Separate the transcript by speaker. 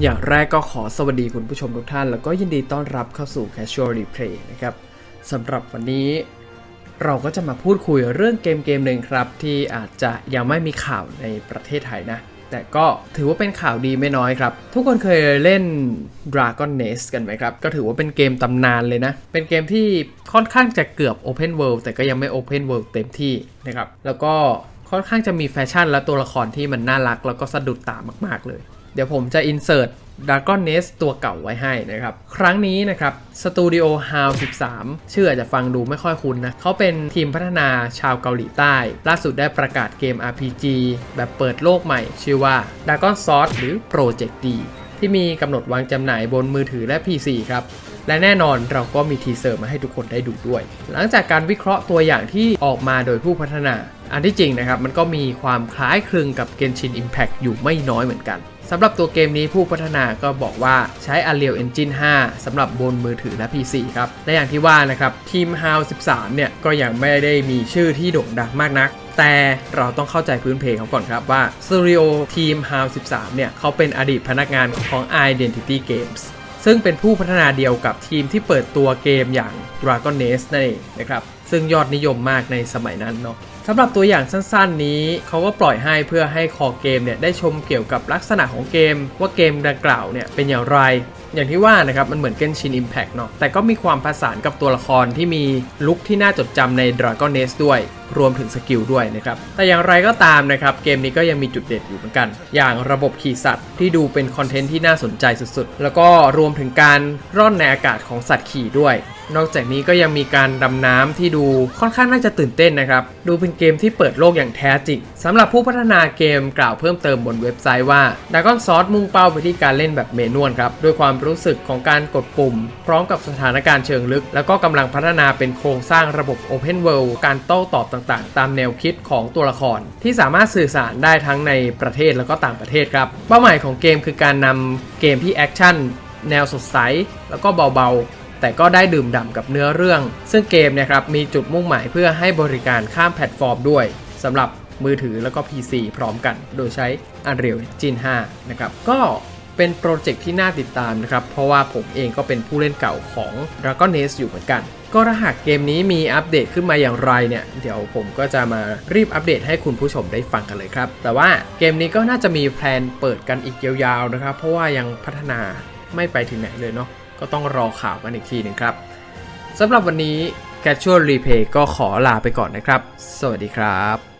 Speaker 1: อย่างแรกก็ขอสวัสดีคุณผู้ชมทุกท่าน แล้วก็ยินดีต้อนรับเข้าสู่ Casual Replay นะครับสำหรับวันนี้ เราก็จะมาพูดคุยเรื่องเกมเกมหนึ่งครับ ที่อาจจะยังไม่มีข่าวในประเทศไทยนะ แต่ก็ถือว่าเป็นข่าวดีไม่น้อยครับ ทุกคนเคยเล่น Dragon Nest กันไหมครับ ก็ถือว่าเป็นเกมตำนานเลยนะ เป็นเกมที่ค่อนข้างจะเกือบ Open World แต่ก็ยังไม่ Open World เต็มที่นะครับแล้วก็ค่อนข้างจะมีแฟชั่นและตัวละครที่มันน่ารัก แล้วก็สะดุดตามาก ๆ เลย เดี๋ยวผมจะ insert Dragon Nest ตัวเก่าไว้ให้นะครับ ครั้งนี้นะครับสตูดิโอ HAL 13 ชื่ออาจจะฟังดูไม่ค่อยคุ้นนะ เขาเป็นทีมพัฒนาชาวเกาหลีใต้ ล่าสุดได้ประกาศเกม RPG แบบเปิดโลกใหม่ ชื่อว่า Dragon Sword หรือ Project D ที่มีกำหนดวางจำหน่ายบนมือถือและ PC ครับและแน่นอนเราก็มีทีเซอร์มาให้ทุกคนได้ดูด้วย หลังจากการวิเคราะห์ตัวอย่างที่ออกมาโดยผู้พัฒนา อันที่จริงนะครับมันก็มีความคล้ายคลึงกับ Genshin Impact อยู่ไม่น้อยเหมือนกันสำหรับตัวเกมนี้ผู้พัฒนาก็บอกว่าใช้ Unreal Engine 5 สำหรับบนมือถือและ PC ครับ และอย่างที่ว่านะครับทีม HAL 13 เนี่ย ก็ยังไม่ได้มีชื่อที่โด่งดังมากนัก แต่เราต้องเข้าใจพื้นเพเขาก่อนครับว่า Studio ทีม HAL 13 เนี่ย เขาเป็นอดีตพนักงานของ Identity Games ซึ่งเป็นผู้พัฒนาเดียวกับทีมที่เปิดตัวเกมอย่าง Dragon Nest นั่นเองนะครับซึ่งยอดนิยมมากในสมัยนั้นเนาะ สำหรับตัวอย่างสั้นๆนี้ เขาก็ปล่อยให้เพื่อให้คอเกมเนี่ยได้ชมเกี่ยวกับลักษณะของเกม ว่าเกมดังกล่าวเนี่ยเป็นอย่างไร อย่างที่ว่านะครับ มันเหมือน Genshin Impact เนาะแต่ก็มีความผสานกับตัวละครที่มีลุคที่น่าจดจำใน Dragon Nest ด้วย รวมถึงสกิลด้วยนะครับ แต่อย่างไรก็ตามนะครับ เกมนี้ก็ยังมีจุดเด่นอยู่เหมือนกัน อย่างระบบขี่สัตว์ที่ดูเป็นคอนเทนต์ที่น่าสนใจสุดๆ แล้วก็รวมถึงการร่อนในอากาศของสัตว์ขี่ด้วยนอกจากนี้ก็ยังมีการดำน้ำที่ดูค่อนข้างน่าจะตื่นเต้นนะครับ ดูเป็นเกมที่เปิดโลกอย่างแท้จริงสำหรับผู้พัฒนาเกมกล่าวเพิ่มเติมบนเว็บไซต์ว่า Dragon Source มุ่งเป้าไปที่การเล่นแบบเมนวลครับ ด้วยความรู้สึกของการกดปุ่ม พร้อมกับสถานการณ์เชิงลึก แล้วก็กำลังพัฒนาเป็นโครงสร้างระบบ Open World การโต้ตอบต่างๆ ตามแนวคิดของตัวละคร ที่สามารถสื่อสารได้ทั้งในประเทศแล้วก็ต่างประเทศครับ เป้าหมายของเกมคือการนำเกมที่แอคชั่นแนวสดใสแล้วก็เบาๆ แต่ก็ได้ดื่มด่ำกับเนื้อเรื่อง ซึ่งเกมเนี่ยครับมีจุดมุ่งหมายเพื่อให้บริการข้ามแพลตฟอร์มด้วยสำหรับมือถือแล้วก็ PC พร้อมกัน โดยใช้ Unreal Engine 5 นะครับ ก็ เป็นโปรเจกต์ที่น่าติดตามนะครับ เพราะว่าผมเองก็เป็นผู้เล่นเก่าของ Dragon Nest อยู่เหมือนกัน ก็ถ้าหากเกมนี้มีอัปเดตขึ้นมาอย่างไรเนี่ย เดี๋ยวผมก็จะมารีบอัปเดตให้คุณผู้ชมได้ฟังกันเลยครับ แต่ว่าเกมนี้ก็น่าจะมีแพลนเปิดกันอีกยาวๆนะครับ เพราะว่ายังพัฒนาไม่ไปถึงไหนเลยเนาะ ก็ต้องรอข่าวกันอีกทีหนึ่งครับสำหรับวันนี้ Casual Replay ก็ขอลาไปก่อนนะครับ สวัสดีครับ